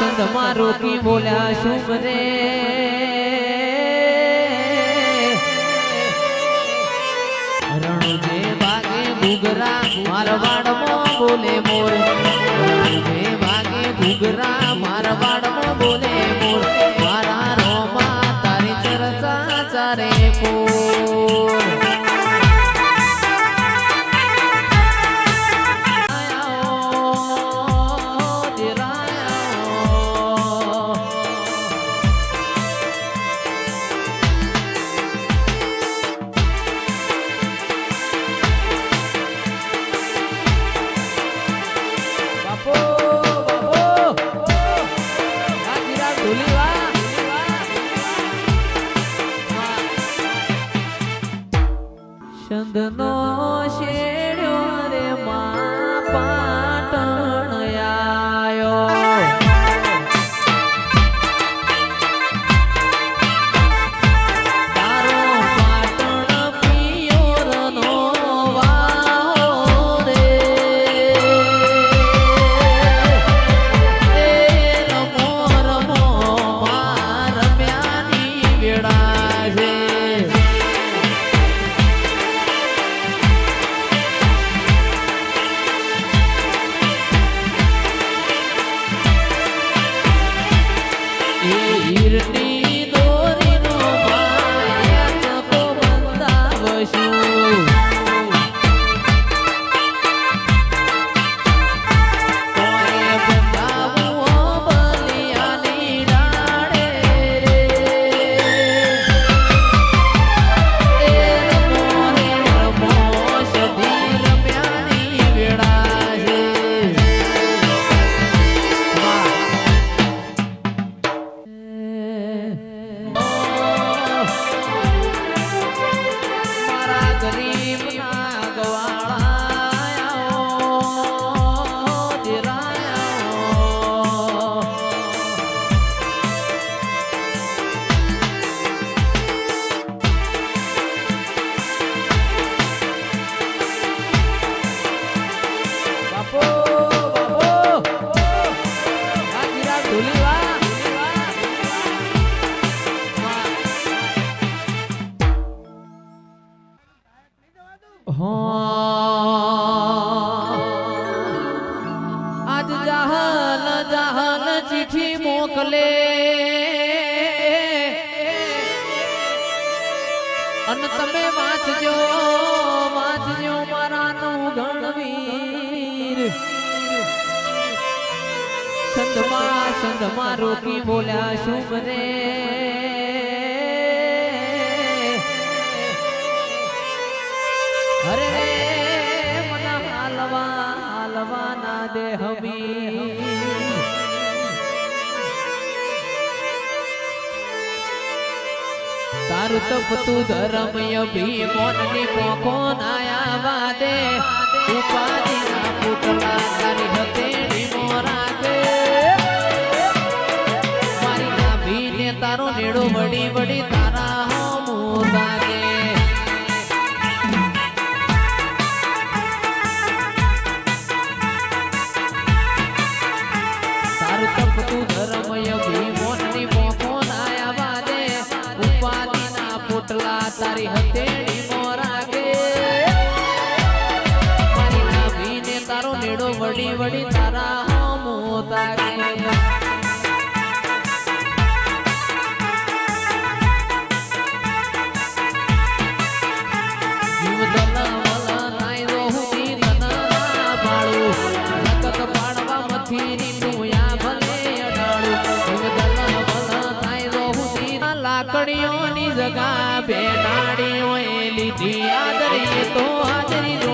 સંતમાં મારો કી બોલ્યા શુભ રે રણુજે ભાગે ઘૂઘરા, મારવાડમાં બોલે મોર. ભાગે ઘુગરા મારવાડમાં બોલે શંદનો શેડ્યો રે માં Whoa. આજ જહાન જહાન ચીઠી મોકલે. અને તમે વાંચજો વાંચજો મારાનું ગણવીર. સંધમાં સંધમાં રોકી બોલ્યા શુભ રે દે હમી તારું તપતું ધર્મ અભિમોનની પોખો નાયા વાદે ઉપાધિ ના પુતળા તારી હતેડી મોરા કે મારી નાભી ને તારો નેડો વડી વડી તારી હથેળી લાકડીઓની જગા ભેટાડી હોય લીધી. આદરી તો હાજરી